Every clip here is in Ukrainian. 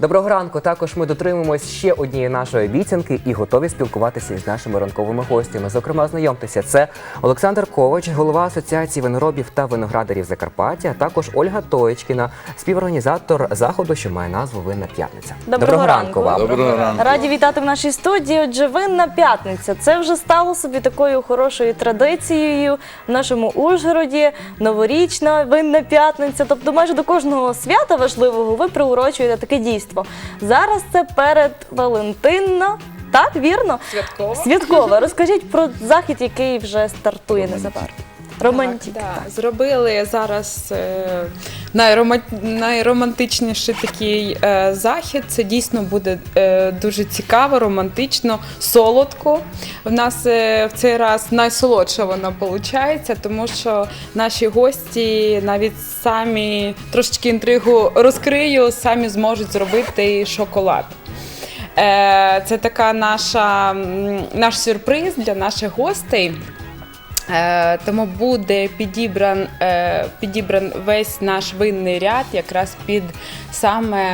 Доброго ранку. Також ми дотримуємось ще однієї нашої обіцянки і готові спілкуватися із нашими ранковими гостями. Зокрема, знайомтеся, це Олександр Ковач, голова Асоціації виноробів та виноградарів Закарпаття, а також Ольга Тоєчкіна, співорганізатор заходу, що має назву Винна п'ятниця. Доброго ранку. вам. Доброго ранку. Раді вітати в нашій студії. Отже, винна п'ятниця. Це вже стало собі такою хорошою традицією в нашому Ужгороді. Новорічна винна п'ятниця. Тобто, майже до кожного свята важливого ви приурочуєте таке дійство. Зараз це перед Валентинно. Так, вірно? Святково. Святково. Розкажіть про захід, який вже стартує незабаром. Романтик. Так, да. Зробили зараз е, найрома... найромантичніший такий е, захід. Це дійсно буде е, дуже цікаво, романтично, солодко. В нас е, в цей раз найсолодша вона виходить, тому що наші гості навіть самі трошечки інтригу розкрию, самі зможуть зробити шоколад. Е, Це така наша наш сюрприз для наших гостей. Е, Тому буде підібран, е, підібран весь наш винний ряд якраз під саме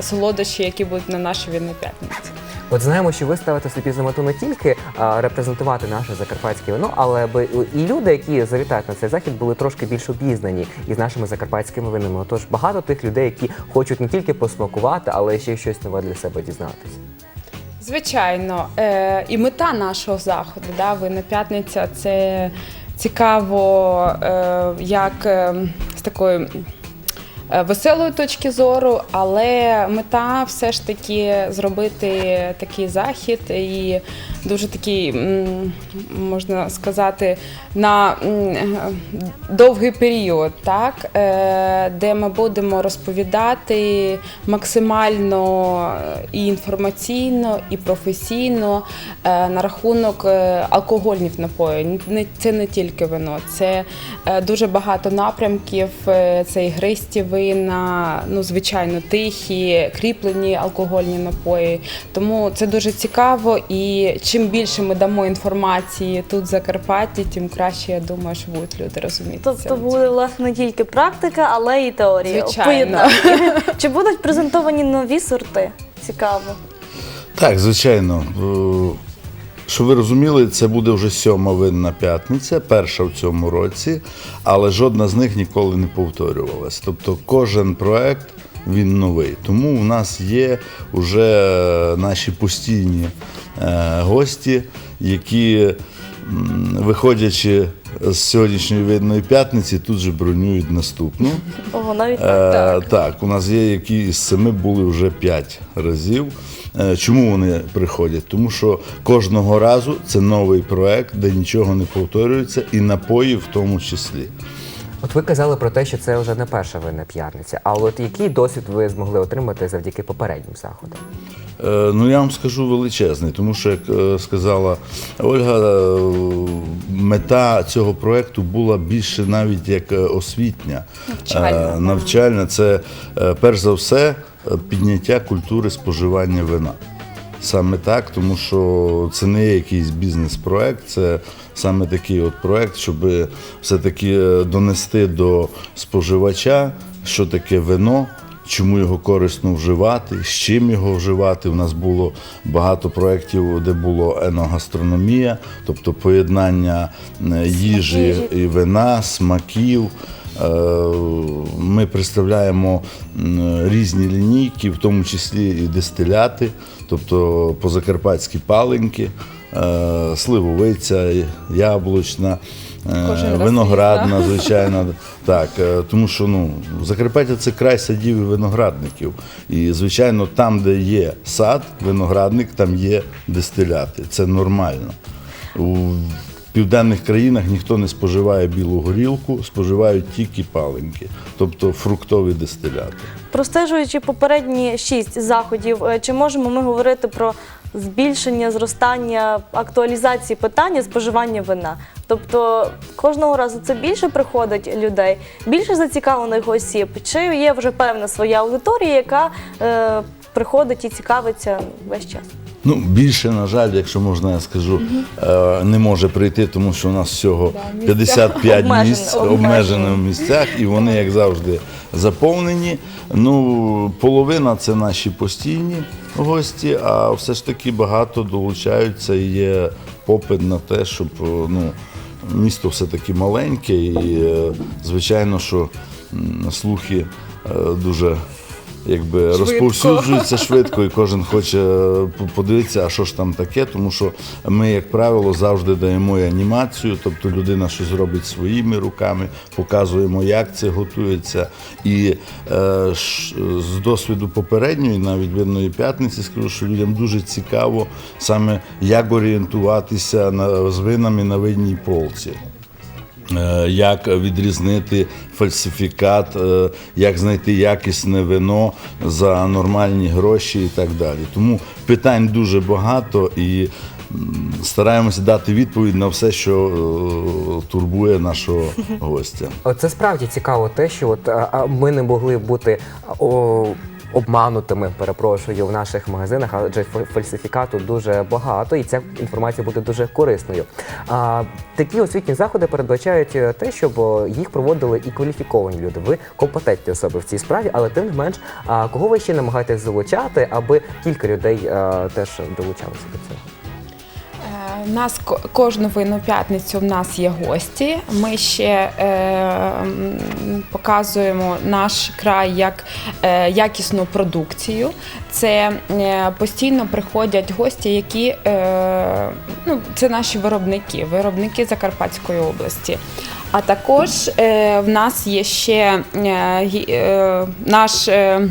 солодощі, які будуть на нашій винній п'ятниці. От знаємо, що ви ставите собі за мету не тільки а, репрезентувати наше закарпатське вино, але аби і люди, які завітають на цей захід, були трошки більш обізнані із нашими закарпатськими винами. Отож, багато тих людей, які хочуть не тільки посмакувати, але ще й щось нове для себе дізнатися. Звичайно, е, і мета нашого заходу, да, винна п'ятниця це цікаво, е, як е, з такою е, веселої точки зору, але мета все ж таки зробити такий захід і дуже такий, можна сказати, на довгий період, так, е, де ми будемо розповідати максимально і інформаційно, і професійно е, на рахунок е, алкогольних напоїв. Це не тільки вино, це е, дуже багато напрямків. е, Це ігристі вина, ну звичайно, тихі, кріплені алкогольні напої. Тому це дуже цікаво. І чим більше ми дамо інформації тут в Закарпатті, тим краще я думаю, що будуть люди розуміти. Тобто буде власне не тільки практика, але і теорія. Звичайно. Чи будуть презентовані нові сорти? Цікаво. Так, звичайно. Е, Щоб ви розуміли, це буде вже сьома винна п'ятниця, перша в цьому році, але жодна з них ніколи не повторювалась. Тобто кожен проект він новий. Тому у нас є вже наші постійні е, гості, які, виходячи з сьогоднішньої винної п'ятниці, тут же бронюють наступну. Ого, навіть так. Е, так, у нас є які із семи були вже п'ять разів. Е, Чому вони приходять? Тому що кожного разу це новий проект, де нічого не повторюється, і напої в тому числі. От ви казали про те, що це вже не перша винна п'ятниця. А от який досвід ви змогли отримати завдяки попереднім заходам? Е, Ну я вам скажу величезний, тому що, як е, сказала Ольга, е, мета цього проекту була більше навіть як освітня. Навчальна. Е, Навчальна це е, перш за все підняття культури споживання вина. Саме так, тому що це не є якийсь бізнес-проект, це саме такий от проект, щоб все-таки е, донести до споживача, що таке вино, чому його корисно вживати, з чим його вживати. У нас було багато проєктів, де було еногастрономія, тобто поєднання е, їжі. і вина, смаків. Е, Ми представляємо різні лінійки, в тому числі і дистиляти, тобто позакарпатські паленьки, е, сливовиця, яблучна, е, Кожен раз виноградна, звичайно. Так, тому що ну, Закарпаття це край садів і виноградників. І, звичайно, там, де є сад, виноградник, там є дистиляти. Це нормально. Південних країнах ніхто не споживає білу горілку, споживають тільки паленьки, тобто фруктові дистиляти. Простежуючи попередні шість заходів, е, чи можемо ми говорити про збільшення, зростання, актуалізації питання споживання вина? Тобто кожного разу це більше приходить людей, більше зацікавлених осіб, чи є вже певна своя аудиторія, яка е, приходить і цікавиться весь час? Ну, більше, на жаль, якщо можна, я скажу, е, не може прийти, тому що у нас всього місця 55 обмежені, місць обмежені. обмежено в місцях, і вони, як завжди, заповнені. Ну, половина це наші постійні гості, а все ж таки багато долучаються і є попит на те, щоб е, ну, місто все-таки маленьке, і е, звичайно, що м, слухи е, дуже. Якби Швидко. розповсюджуються швидко, і кожен хоче е, подивитися, а що ж там таке, тому що ми, як правило, завжди даємо і анімацію, тобто людина щось робить своїми руками, показуємо, як це готується. І е, ш- з досвіду попередньої, навіть винної п'ятниці, скажу, що людям дуже цікаво саме як орієнтуватися на, з винами на винній полці. Е, Як відрізнити фальсифікат, е, як знайти якісне вино за нормальні гроші і так далі. Тому питань дуже багато і стараємося дати відповідь на все, що е, турбує нашого гостя. Це справді цікаво, те, що от ми не могли бути о, обманутими, перепрошую, в наших магазинах, адже фа- фальсифікату дуже багато, і ця інформація буде дуже корисною. А, такі освітні заходи передбачають е, те, щоб їх проводили і кваліфіковані люди. Ви компетентні особи в цій справі, але тим не менш, а кого ви ще намагаєтесь залучати, аби кілька людей а, теж долучалися до цього? Нас ко- кожну винну п'ятницю в нас є гості. Ми ще е, показуємо наш край як е, якісну продукцію. Це е, постійно приходять гості, які е, ну, це наші виробники, виробники Закарпатської області. А також е, в нас є ще е, е, наш. Е,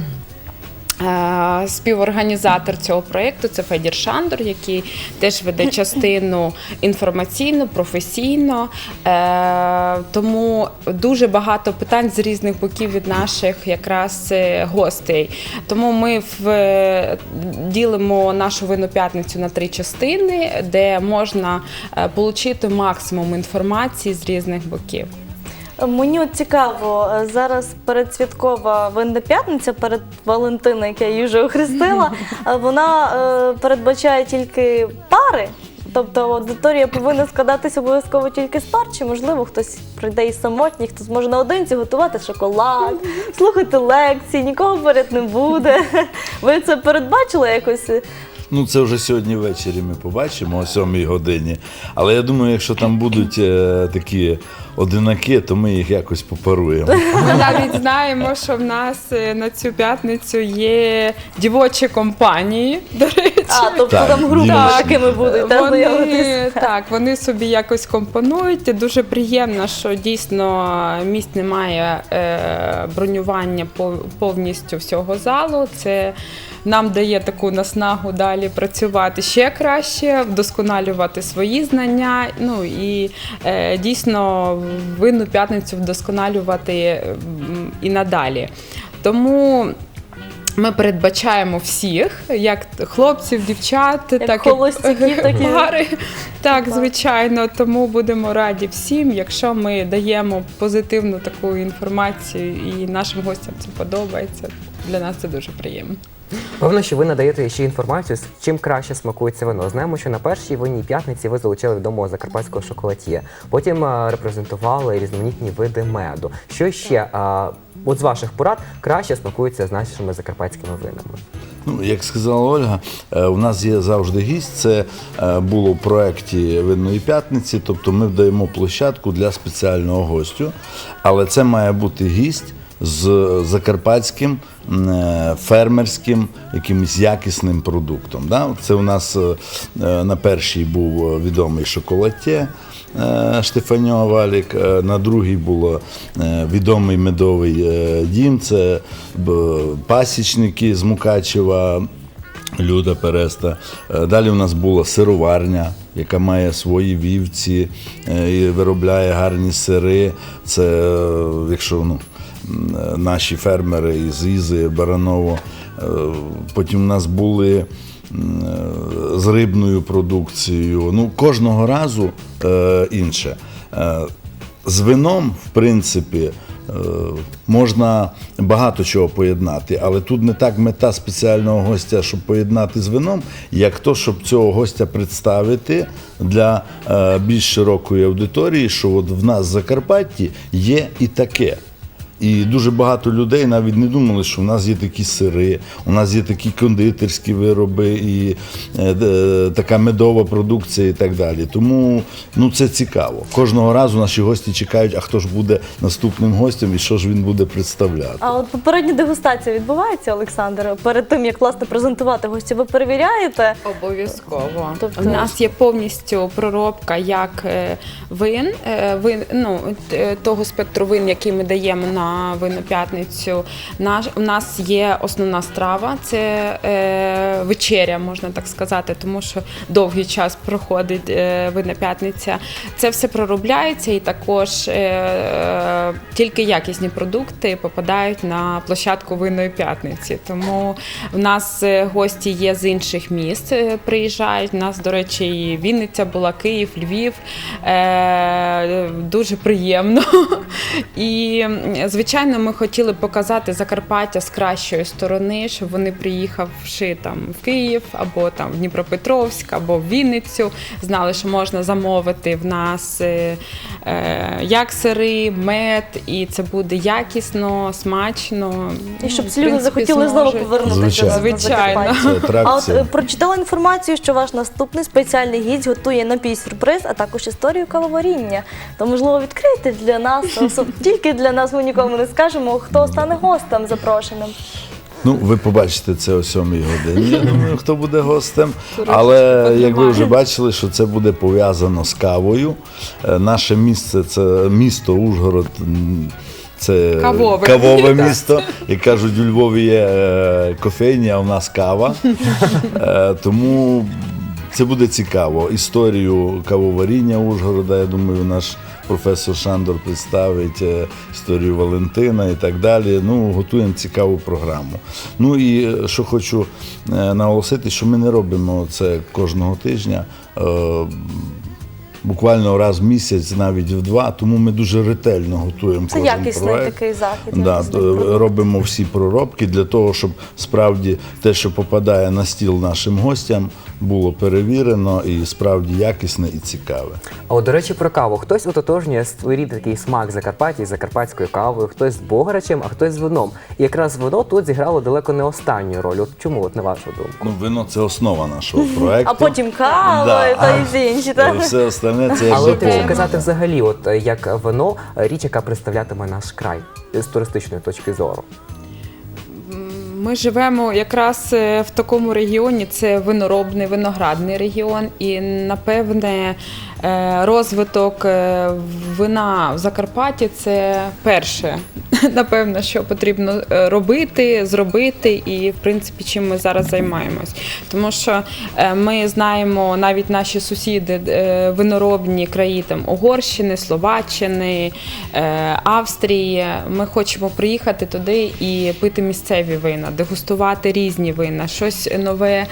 Співорганізатор цього проєкту це Федір Шандор, який теж веде частину інформаційно, професійно. Е, Тому дуже багато питань з різних боків від наших якраз е, гостей. Тому ми в, е, ділимо нашу винну п'ятницю на три частини, де можна е, отримати максимум інформації з різних боків. Мені от цікаво, е, зараз передсвяткова винна п'ятниця перед Валентина, як я її вже охрестила, е, вона е, передбачає тільки пари. Тобто аудиторія повинна складатися обов'язково тільки з пар, чи можливо хтось прийде і самотній, хтось може наодинці готувати шоколад, слухати лекції, нікого поряд не буде. Ви це передбачили якось? Ну, це вже сьогодні ввечері ми побачимо о 7 годині. Але я думаю, якщо там будуть е, такі одинаки, то ми їх якось попаруємо. Ми навіть знаємо, що в нас е, на цю п'ятницю є дівочі компанії. До речі, А, тобто Так, там групи дівчата. такими будуть, та, знайомитись? вони, так, вони собі якось компонують. І Дуже приємно, що дійсно місць немає е, бронювання пов- повністю всього залу. Це нам дає таку наснагу далі працювати ще краще, вдосконалювати свої знання. Ну і е, дійсно винну п'ятницю вдосконалювати і надалі. Тому. Ми передбачаємо всіх, як хлопців, дівчат, Як так холостяків, так і- пари. Так, звичайно. Тому будемо раді всім, якщо ми даємо позитивну таку інформацію і нашим гостям це подобається. Для нас це дуже приємно. Певно, що ви надаєте ще інформацію, з чим краще смакується вино. Знаємо, що на першій винній п'ятниці ви залучили відомого закарпатського шоколад'є. Потім а, репрезентували різноманітні види меду. Що ще а, от з ваших порад краще смакується з нашими закарпатськими винами? Ну, як сказала Ольга, е, у нас є завжди гість. Це е, було в проєкті Винної п'ятниці, тобто ми даємо площадку для спеціального гостю, але це має бути гість з закарпатським е, фермерським якимось якісним продуктом. Да? Це у нас е, е, на першій був е, відомий шоколад'є. е, Штефаньо Валік, е, на другій е, відомий медовий е, дім. Це пасічники з Мукачева, Люда Переста. Е, Далі у нас була сироварня, яка має свої вівці е, і виробляє гарні сири. Це е, якщо ну, е, наші фермери із Ізи, Бараново. Е, Потім у нас були з рибною продукцією. Ну, кожного разу е, інше. Е, З вином, в принципі, Можна багато чого поєднати, але тут не так мета спеціального гостя, щоб поєднати з вином, як то, щоб цього гостя представити для більш широкої аудиторії, що от в нас в Закарпатті є і таке. І дуже багато людей навіть не думали, що в нас є такі сири, у нас є такі кондитерські вироби, і е, е, така медова продукція і так далі. Тому ну, це цікаво. Кожного разу наші гості чекають, а хто ж буде наступним гостем і що ж він буде представляти. А от попередня дегустація відбувається, Олександр. Перед тим як власне презентувати гостя, ви перевіряєте. Обов'язково. Тобто- У нас є повністю проробка як е, вин, е, вин ну, того спектру вин, який ми даємо на виноп'ятницю. Наш, у нас є основна страва, це е, вечеря, можна так сказати, тому що довгий час проходить е, виноп'ятниця. Це все проробляється і також е, е, тільки якісні продукти попадають на площадку винної п'ятниці. Тому в нас е, гості є з інших міст, е, приїжджають. У нас, до речі, і Вінниця була, Київ, Львів. Е, Дуже приємно. І, м, звичайно, ми хотіли показати Закарпаття з кращої сторони, щоб вони приїхавши там в Київ або там в Дніпропетровськ, або в Вінницю, знали, що можна замовити в нас е, е, як сири, мед, і це буде якісно, смачно. І щоб Ну, люди принципі, захотіли знову повернутися Звичайно. до Звичайно. Це А от атракція. е, прочитала інформацію, що ваш наступний спеціальний гість готує напій сюрприз, а також історію кавоваріння. То можливо відкрити для нас, особ- тільки для нас ми нікому не скажемо, хто стане гостем запрошеним. Ну, ви побачите це о 7 годині. Я думаю, хто буде гостем. Але як ви вже бачили, що це буде пов'язано з кавою. Е, Наше місце це місто Ужгород. м, Це Кавове. кавове місто. Як кажуть, у Львові є е, кофейні, а в нас кава. Е, Тому це буде цікаво. Історію кавоваріння Ужгорода, я думаю, наш професор Шандор представить е, історію Валентина і так далі. Ну, готуємо цікаву програму. Ну і е, що хочу е, наголосити, що ми не робимо це кожного тижня. Е, Буквально раз в місяць, навіть в два, тому ми дуже ретельно готуємо Це кожен якісний проект. такий захід. Да, якісний то робимо всі проробки для того, щоб справді те, що попадає на стіл нашим гостям, було перевірено і справді якісне і цікаве. А от, до речі, про каву. Хтось ототожнює своєрідний такий смак Закарпаття із закарпатською кавою, хтось з богарачем, а хтось з вином. І якраз вино тут зіграло далеко не останню роль. От чому, от на вашу думку? Ну, вино це основа нашого проекту. А потім кава Да. та й інші. Е, так? Все остальне це як Але ти якщо казати взагалі, от е, як вино, е, річ, яка представлятиме наш край з туристичної точки зору. Ми живемо якраз е, в такому регіоні, це виноробний, виноградний регіон, і напевне е, розвиток е, вина в Закарпатті це перше, напевно, що потрібно е, робити, зробити, і в принципі чим ми зараз займаємось. Тому що е, ми знаємо навіть наші сусіди, е, виноробні краї там Угорщини, Словаччини, е, Австрії. Ми хочемо приїхати туди і пити місцеві вина, дегустувати різні вина, щось нове.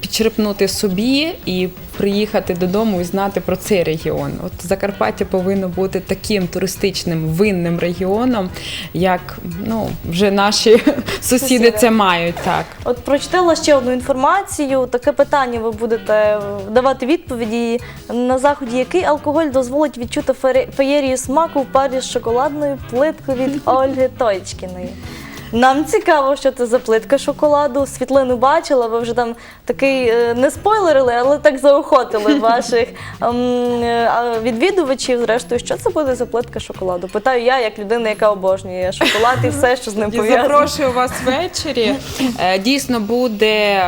Підчерпнути собі і приїхати додому і знати про цей регіон. От Закарпаття повинно бути таким туристичним винним регіоном, як ну вже наші сусіди Сусіди. це мають так. От прочитала ще одну інформацію. Таке питання ви будете давати відповіді на заході. Який алкоголь дозволить відчути феєрію смаку в парі з шоколадною плиткою від Ольги Тойчкіної? Нам цікаво, що це за плитка шоколаду. Світлину бачила, ви вже там такий е, не спойлерили, але так заохотили ваших ем, е, відвідувачів. Зрештою, що це буде за плитка шоколаду? Питаю я, як людина, яка обожнює шоколад і все, що з ним Я пов'язано. запрошую вас ввечері. Е, Дійсно буде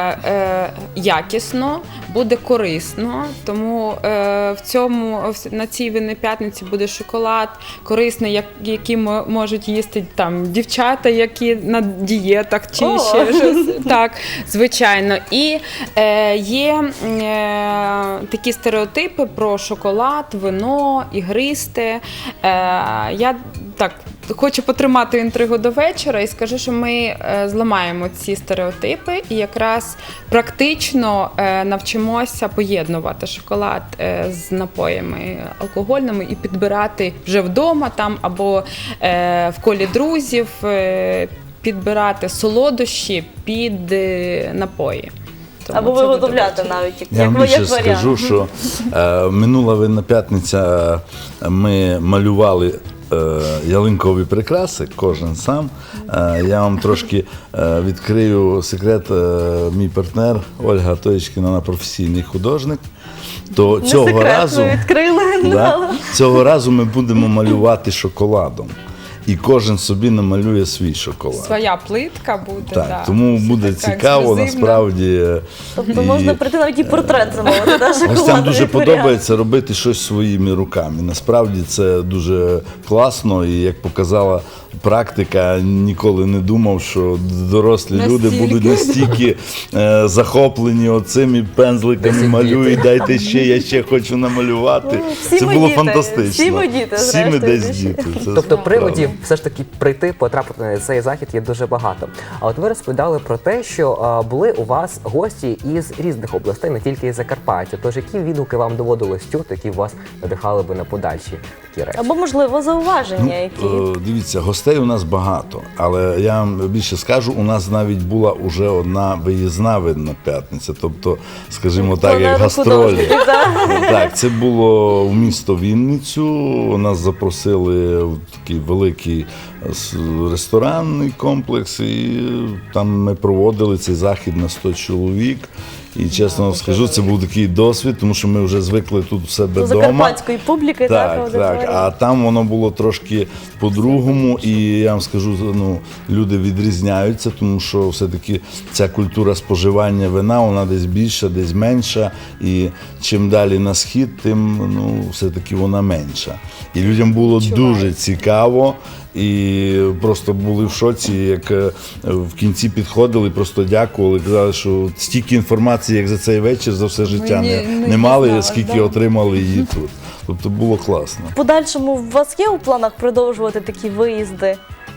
якісно, буде корисно. Тому в цьому на цій винній п'ятниці буде шоколад корисний, який можуть їсти там дівчата, які на дієтах чи О! ще щось. Так, звичайно. І е, є е, такі стереотипи про шоколад, вино, ігристе. Е, я так хочу потримати інтригу до вечора і скажу, що ми е, зламаємо ці стереотипи і якраз практично е, навчимося поєднувати шоколад е, з напоями алкогольними і підбирати вже вдома там або в колі друзів. Підбирати солодощі під напої. Тому Або виготовляти навіть як, Я як, вам більше скажу, що е, минула винна п'ятниця е, ми малювали ялинкові прикраси, кожен сам. Е, я вам трошки е, відкрию секрет. Е, мій партнер Ольга Тоєчкіна, вона професійний художник. То цього секрет, разу відкрили. Да? Цього разу ми будемо малювати шоколадом. І кожен собі намалює свій шоколад. Своя плитка буде. Так, да. тому Це буде цікаво, ексклюзивна. насправді. Тобто І можна прийти навіть і портрет замовити. да, Гостям шоколадний дуже подобається робити щось своїми руками. Насправді це дуже класно, і як показала практика, ніколи не думав, що дорослі люди будуть настільки е, захоплені оцими пензликами, малюють, дайте ще, я ще хочу намалювати. Ну, всі це було діти, фантастично. всі ми діти, Всі ми десь діти. Це Тобто правда. приводів все ж таки прийти, потрапити на цей захід є дуже багато. А от ви розповідали про те, що були у вас гості із різних областей, не тільки із Закарпаття. Тож які відгуки вам доводилось чути, які вас надихали би на подальші такі речі? Або, можливо, зауваження, які. Е, Дивіться, гостей у нас багато, але я вам більше скажу, у нас навіть була уже одна виїзна видна п'ятниця. Тобто, скажімо так, як гастролі. Так, це було в місто Вінницю. Нас запросили в такий великий е, с- ресторанний комплекс, і е, там ми проводили цей захід на 100 чоловік. І чесно вам скажу, це був такий досвід, тому що ми вже звикли тут в себе До вдома. закарпатської публіки, так, Так, так. А там воно було трошки по-другому, і я вам скажу, ну люди відрізняються, тому що все-таки ця культура споживання вина, вона десь більша, десь менша. І чим далі на схід, тим ну все-таки вона менша. І людям було дуже цікаво. І просто були в шоці, як е, в кінці підходили, просто дякували. Казали, що стільки інформації, як за цей вечір, за все життя не, не не мали, дізналась, скільки да. отримали її тут. Тобто було класно. В подальшому у вас є у планах продовжувати такі виїзди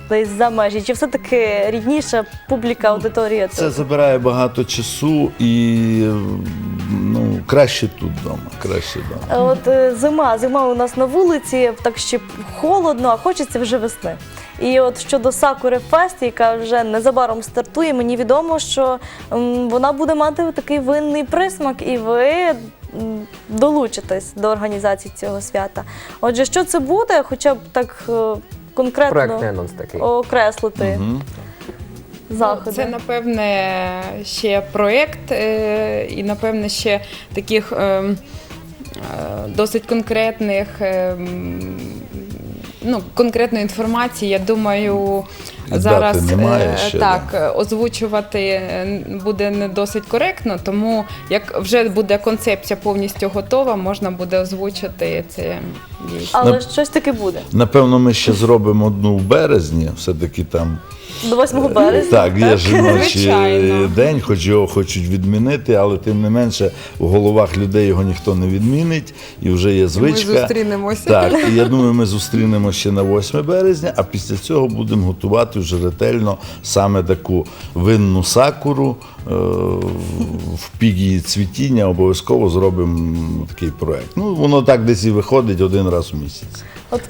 десь за межі? Чи все-таки рідніша публіка, аудиторія? Це тут? забирає багато часу і ну, краще тут вдома. Краще вдома. От е, зима, зима у нас на вулиці, так ще холодно, а хочеться вже весни. І от щодо Сакури Фест, яка вже незабаром стартує, мені відомо, що м, вона буде мати такий винний присмак, і ви м, долучитесь до організації цього свята. Отже, що це буде, хоча б так е, конкретно Проектний анонс такий. окреслити заходи. Це напевне ще проєкт, е, і напевне ще таких е, е, досить конкретних. е, Ну, конкретної інформації, я думаю, Дати зараз немає е, ще, так да. озвучувати буде не досить коректно, тому як вже буде концепція повністю готова, можна буде озвучити це дійсно. Але Нап- щось таки буде. Напевно, ми ще зробимо одну в березні, все-таки там. До 8 березня. Так, є жіночий Звичайно. день, хоч його хочуть відмінити, але тим не менше в головах людей його ніхто не відмінить, і вже є звичка. зустрінемося. Так, і я думаю, ми зустрінемо ще на 8 березня, а після цього будемо готувати вже ретельно саме таку винну сакуру е, в її цвітіння. Обов'язково зробимо такий проект. Ну, воно так десь і виходить один раз в місяць. От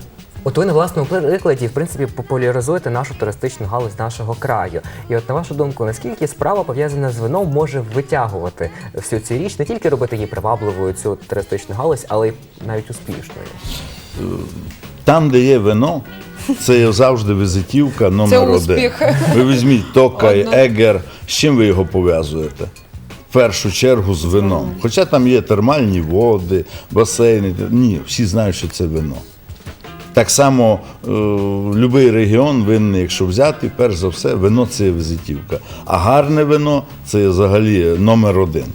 От ви на власному прикладі, в принципі, популяризуєте нашу туристичну галузь нашого краю. І от на вашу думку, наскільки справа пов'язана з вином може витягувати всю цю річ, не тільки робити її привабливою цю туристичну галузь, але й навіть успішною. Там, де є вино, це є завжди візитівка номер Це один. Ви візьміть Токай. Егер. З чим ви його пов'язуєте? В першу чергу з вином. Хоча там є термальні води, басейни. Ні, всі знають, що це вино. Так само е, будь-який регіон винний, якщо взяти, перш за все, вино це візитівка. А гарне вино це взагалі номер один.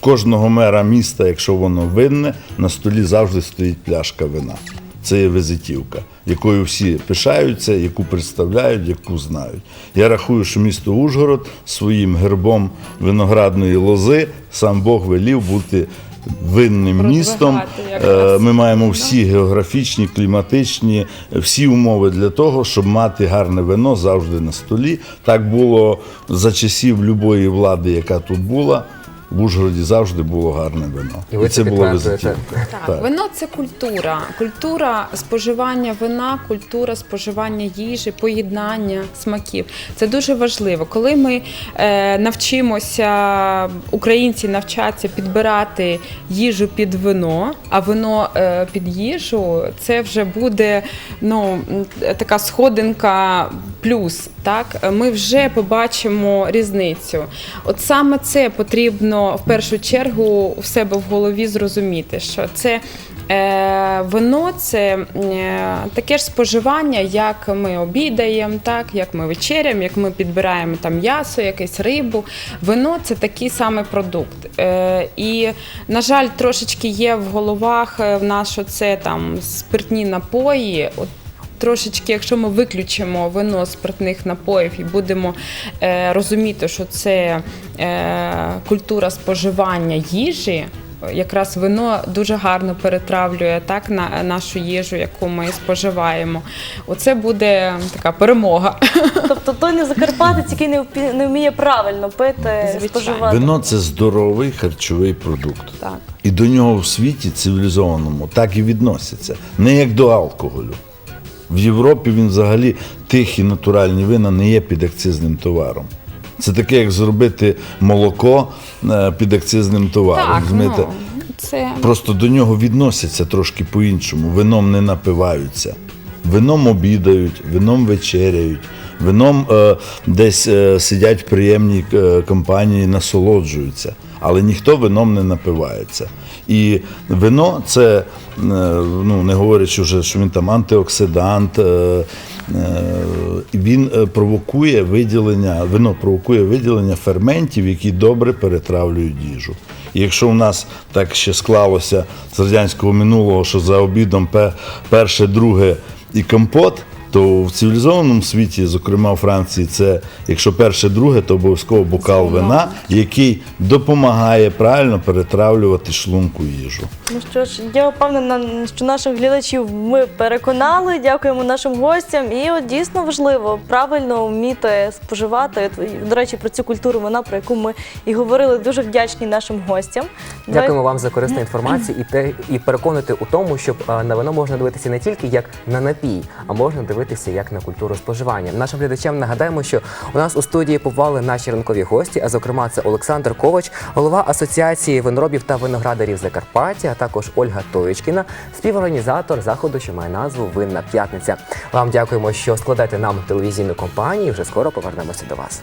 Кожного мера міста, якщо воно винне, на столі завжди стоїть пляшка вина. Це є візитівка, якою всі пишаються, яку представляють, яку знають. Я рахую, що місто Ужгород своїм гербом виноградної лози сам Бог велів бути винним містом. Е, Ми маємо всі географічні, кліматичні, всі умови для того, щоб мати гарне вино завжди на столі. Так було за часів любої влади, яка тут була. В Ужгороді завжди було гарне вино. І ви це було підтверджуєте. визитівно. Так, вино це культура. Культура споживання вина, культура споживання їжі, поєднання смаків. Це дуже важливо. Коли ми е, навчимося, українці навчаться підбирати їжу під вино, а вино е, під їжу, це вже буде ну, така сходинка плюс. Так? Ми вже побачимо різницю. От саме це потрібно в першу чергу в себе в голові зрозуміти, що це е, вино це е, таке ж споживання, як ми обідаємо, так, як ми вечеряємо, як ми підбираємо там м'ясо, якусь рибу. Вино це такий самий продукт. Е, і, на жаль, трошечки є в головах е, в нас, що це там спиртні напої. От Трошечки, якщо ми виключимо вино з спиртних напоїв і будемо е, розуміти, що це е, культура споживання їжі, якраз вино дуже гарно перетравлює так на нашу їжу, яку ми споживаємо. Оце буде така перемога. Тобто той не закарпатець, який не впі- не вміє правильно пити, Звичайно. споживати. Вино це здоровий харчовий продукт. Так. І до нього в світі цивілізованому так і відносяться, не як до алкоголю. В Європі він взагалі тихі натуральні вина не є підакцизним товаром. Це таке, як зробити молоко е, підакцизним товаром. Так, ну, це Просто до нього відносяться трошки по-іншому. Вином не напиваються. Вином обідають, вином вечеряють, вином е, десь е, сидять в приємній е, компанії, насолоджуються. Але ніхто вином не напивається. І вино це, е, ну не говорячи вже, що він там антиоксидант. Е, е, він провокує виділення, вино провокує виділення ферментів, які добре перетравлюють їжу. І якщо у нас так ще склалося з радянського минулого, що за обідом пе- перше, друге і компот, то в цивілізованому світі, зокрема у Франції, це якщо перше, друге, то обов'язково бокал вина, який допомагає правильно перетравлювати шлунку їжу. Ну що ж, я впевнена, що наших глядачів ми переконали. Дякуємо нашим гостям. І от дійсно важливо правильно вміти споживати. До речі, про цю культуру вина, про яку ми і говорили. Дуже вдячні нашим гостям. Дякуємо вам за корисну інформацію і те і переконати у тому, щоб е, на вино можна дивитися не тільки як на напій, а можна дивитися як на культуру споживання. Нашим глядачам нагадаємо, що у нас у студії побували наші ранкові гості, а зокрема це Олександр Ковач, голова асоціації виноробів та виноградарів Закарпаття, а також Ольга Тоєчкіна, співорганізатор заходу, що має назву Винна п'ятниця. Вам дякуємо, що складаєте нам телевізійну компанію. Вже скоро повернемося до вас.